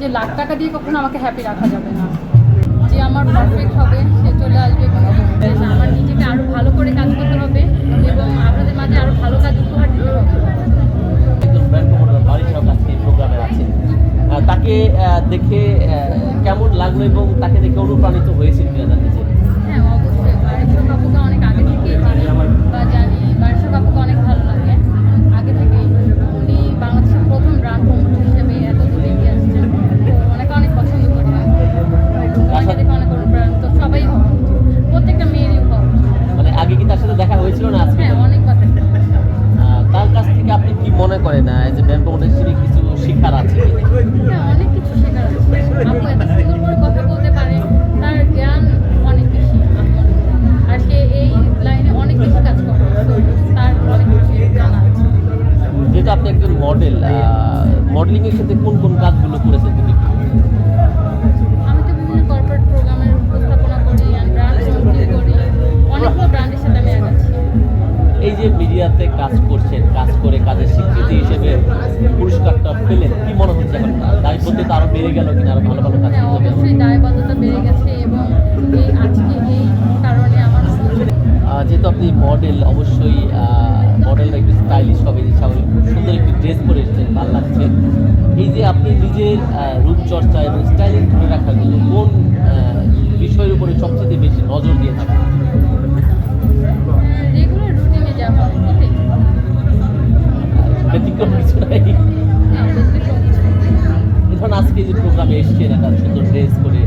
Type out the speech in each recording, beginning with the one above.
যে লাখ টাকা দিয়ে কখনো আমাকে হ্যাপি রাখা যাবে না। যে আমার পারফেক্ট হবে, সে চলে আসবে এবং আমার নিজেকে আরও ভালো করে কাজ করতে হবে এবং আপনাদের মাঝে আরও ভালো কাজ উপহার দিতে হবে। তাকে দেখে কেমন লাগল এবং তাকে দেখে অনুপ্রাণিত হয়েছিল কিনা জানতে চাই। কি না আহ, যে ব্র্যান্ড প্রমোটার হিসেবে কিছু শিক্ষার আছে অনেক কিছু শেখার আছে। আপু এত সুন্দর করে কথা বলতে পারে তার জ্ঞান অনেক বেশি করি। আর সে এই লাইনে অনেক বেশি কাজ করে তার অনেক কিছু জানা আছে। যেহেতু আপনি একজন মডেল মডেলিং এর ক্ষেত্রে কোন কোন কাজগুলো করেছেন তুমি? মিডিয়াতে কাজ করছেন কাজ করে কাজের স্বীকৃতি হিসেবে পুরস্কারটা পেলেন। কি মনে হচ্ছে এখন? দায়বদ্ধতা আরও বেড়ে গেল কিনা? আরও ভালো ভালো কাজ অবশ্যই দায়বদ্ধতা বেড়ে গেছে এবং এই আজকে এই কারণে আমার আহ, যেহেতু আপনি মডেল অবশ্যই মডেলটা একটু স্টাইলিশ হবে স্বাভাবিক খুব সুন্দর একটি ড্রেস পরে এসেছেন ভালো লাগছে। এই যে আপনি নিজের রূপচর্চা এবং স্টাইলিং ধরে রাখার জন্য কোন বিষয়ের উপরে সবচেয়ে বেশি নজর দিয়ে থাকেন আজকে যে প্রোগ্রামে এসছেন একটা সুন্দর ড্রেস করে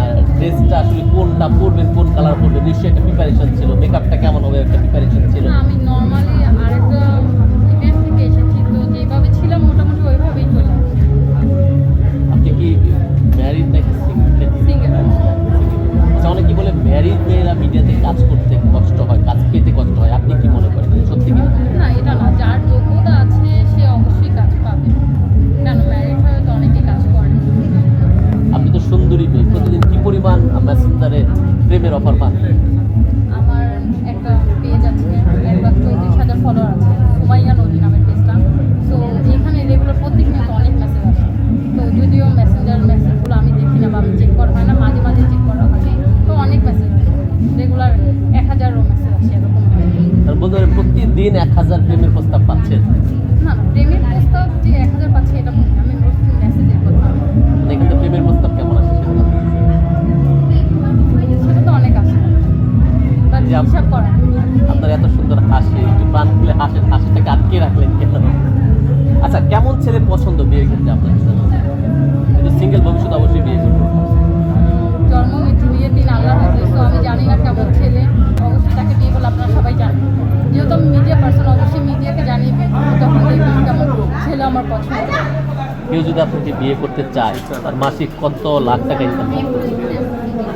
আর ড্রেসটা আসলে কোনটা পরবেন কোন কালার পরবেন নিশ্চয়ই একটা প্রিপারেশন ছিল। মেকআপটা কেমন হবে একটা প্রিপারেশন ছিল? আমি নর্মালি আরেকটা ইভেন্ট থেকে এসেছি তো যেভাবে ছিলাম মোটামুটি ওইভাবেই চলে আপনি কি ম্যারিড নাকি সিঙ্গেল সিঙ্গেল আচ্ছা অনেকে বলে ম্যারিড মেয়েরা মিডিয়াতে কাজ করতে মেসেঞ্জারে প্রেমের অফার পান। আমার একটা পেজ আছে এক লাখ চৌত্রিশ হাজার ফলোয়ার আছে সুমাইয়া নদী নামের পেজটা তো এখানে রেগুলার প্রত্যেক অনেক মেসেজ আসে। তো যদিও মেসেঞ্জার মেসেজগুলো আমি দেখি না বা আমি চেক করা হয় না মাঝে মাঝে চেক করা হয়। তো অনেক মেসেজ রেগুলার এক হাজারও মেসেজ আসে এরকম। বলতে প্রতিদিন এক হাজার প্রেমের প্রস্তাব পাচ্ছেন। না না প্রেমের প্রস্তাব যে আপনার এত সুন্দর হাসি একটু প্রাণ খুলে হাসেন হাসিটাকে আটকে রাখলেন কেন? আচ্ছা কেমন ছেলে পছন্দ বিয়ের ক্ষেত্রে আপনার? কিন্তু সিঙ্গেল ভবিষ্যৎ অবশ্যই বিয়ে করব জন্ম মৃত্যু বিয়ে তিন আল্লাহ তো আমি জানি না কেমন ছেলে। অবশ্যই তাকে বিয়ে করলে আপনারা সবাই জানেন। যেহেতু আমি মিডিয়া পার্সন অবশ্যই মিডিয়াকে জানিয়ে দিই তখন দেখবেন কেমন ছেলে আমার পছন্দ। কেউ যদি আপনাকে বিয়ে করতে চায় তার মাসিক কত লাখ টাকা ইনকাম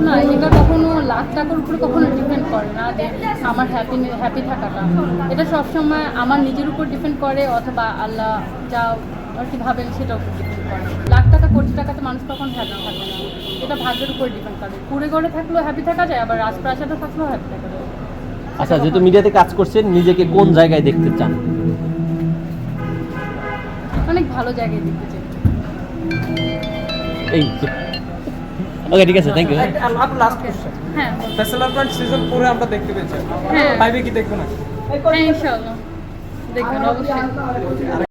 না এটা কখনো লাখ টাকার উপরে কখনো ডিপেন্ড করে না যে আমার হ্যাপি হ্যাপি থাকাটা। এটা সবসময় আমার নিজের উপর ডিপেন্ড করে অথবা আল্লাহ যা আর কি ভাবেন সেটার উপর ডিপেন্ড করে। লাখ টাকা কোটি টাকাতে মানুষ তখন হ্যাপি থাকে না। এটা ভাগ্যের উপর ডিপেন্ড করে। কুড়ে ঘরে থাকলেও হ্যাপি থাকা যায় আবার রাজপ্রাসাদে থাকলেও হ্যাপি থাকা যায়। আচ্ছা যেহেতু মিডিয়াতে কাজ করছেন নিজেকে কোন জায়গায় দেখতে চান? অনেক ভালো জায়গায় দেখতে চাই। এই ওকে ঠিক আছে থ্যাংক ইউ লাস্ট কোশ্চেন হ্যাঁ। ফেসলার পয়েন্ট সিজন পুরো আমরা দেখতে পেয়েছি। হ্যাঁ। ফাইভে কি দেখব না? হ্যাঁ ইনশাআল্লাহ। দেখবেন অবশ্যই।